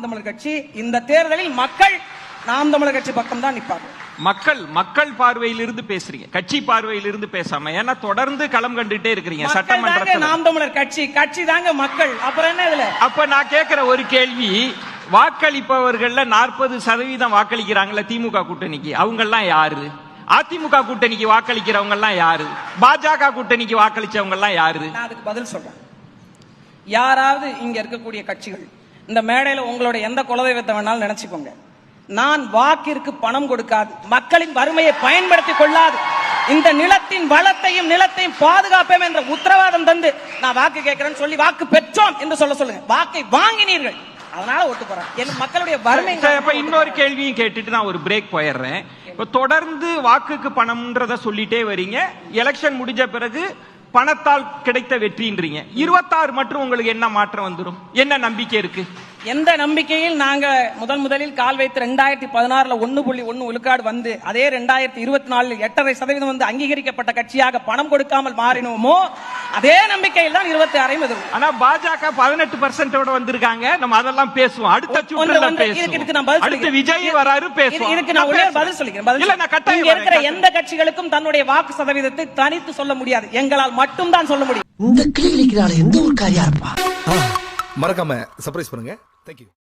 நாம் தமிழர் கட்சி இந்த தேர்தலில் மக்கள் நாம் தமிழர் கட்சி பக்கம் தான் நிற்பார்கள் மக்கள் மக்கள் பார்வையிலிருந்து பேசுறீங்க. கட்சி பார்வையிலிருந்து பேசாம ஏன்னா தொடர்ந்து களம் கண்டுட்டே இருக்கிறீங்க சட்டமன்றத்தில். நாம் தமிழர் கட்சி கட்சி தாங்க மக்கள். அப்புறம் என்ன இதுல? அப்ப நான் கேட்கிற ஒரு கேள்வி வாக்களிப்பவர்கள்ல நாற்பது சதவீதம் வாக்களிக்கிறாங்கல்ல திமுக கூட்டணிக்கு. அவங்க எல்லாம் யாரு? அதிமுக கூட்டணிக்கு வாக்களிக்கிறவங்க எல்லாம் யாரு? பாஜக கூட்டணிக்கு வாக்களிச்சவங்க எல்லாம் யாரு? நான் அதுக்கு பதில் சொல்றேன். யாராவது இங்க இருக்கக்கூடிய கட்சிகள் இந்த மேடையில் உங்களோட எந்த குலதெய்வத்தை வேணாலும் நினைச்சுக்கோங்க. நான் வாக்கிற்கு பணம் கொடுக்காது மக்களின் வறுமையை பயன்படுத்திக் கொள்ளாது. இந்த நிலத்தின் வளத்தையும் நிலத்தையும் பாதுகாப்பேன் என்ற உத்தரவாதம் தந்து நான் வாக்கு கேட்கிறேன்னு சொல்லி வாக்கு பெற்றோம் என்று சொல்ல சொல்லுங்க. வாக்கை வாங்கினீர்கள். அதனால ஓட்டு போறேன். என் மக்களுடைய வறுமை இப்ப இன்னொரு கேள்வியும் கேட்டுட்டு நான் ஒரு பிரேக் போயிடுறேன். இப்ப தொடர்ந்து வாக்குக்கு பணம்ன்றத சொல்லிட்டே வரீங்க. எலெக்ஷன் முடிஞ்ச பிறகு பணத்தால் கிடைத்த வெற்றின்றீங்க. இருபத்தாறு மற்றும் உங்களுக்கு என்ன மாற்றம் வந்துடும் என்ன நம்பிக்கை இருக்கு? எந்த நம்பிக்கையில் நாங்க முதல் முதலில் கால் வைத்து ரெண்டாயிரத்தி பதினாறுல ஒன்னு புள்ளி ஒன்னு விழுக்காடு வந்து அதே ரெண்டாயிரத்தி இருபத்தி நாலில் எட்டரை சதவீதம் வந்து அங்கீகரிக்கப்பட்ட கட்சியாக பணம் கொடுக்காமல் மாறினோமோ அதே நம்பிக்கையில் தான் இருபத்தி ஆறையும் எதிர்க்கும் ஆனா பாஜக பதினெட்டு பர்சன்டோட வந்திருக்காங்க. நம்ம அதெல்லாம் பேசுவோம். அடுத்த சுற்றுல பேசுவோம். பதில் அடுத்து சொல்லிக்கிறேன். விஜய் வராரு பேசுவோம். இதுக்கு நான் ஒரே பதில் சொல்லிக்கிறேன் பதில் இல்ல நான் கட்டாயம் இங்க இருக்கிற. எந்த கட்சிகளுக்கும் தன்னுடைய வாக்கு சதவீதத்தை தனித்து சொல்ல முடியாது. எங்களால் மட்டும்தான் சொல்ல முடியும். இந்த கிளிக்கிறாள் எந்த ஒரு காரியா இருப்பா? மறக்காம சர்ப்ரைஸ் பண்ணுங்க. தேங்க்யூ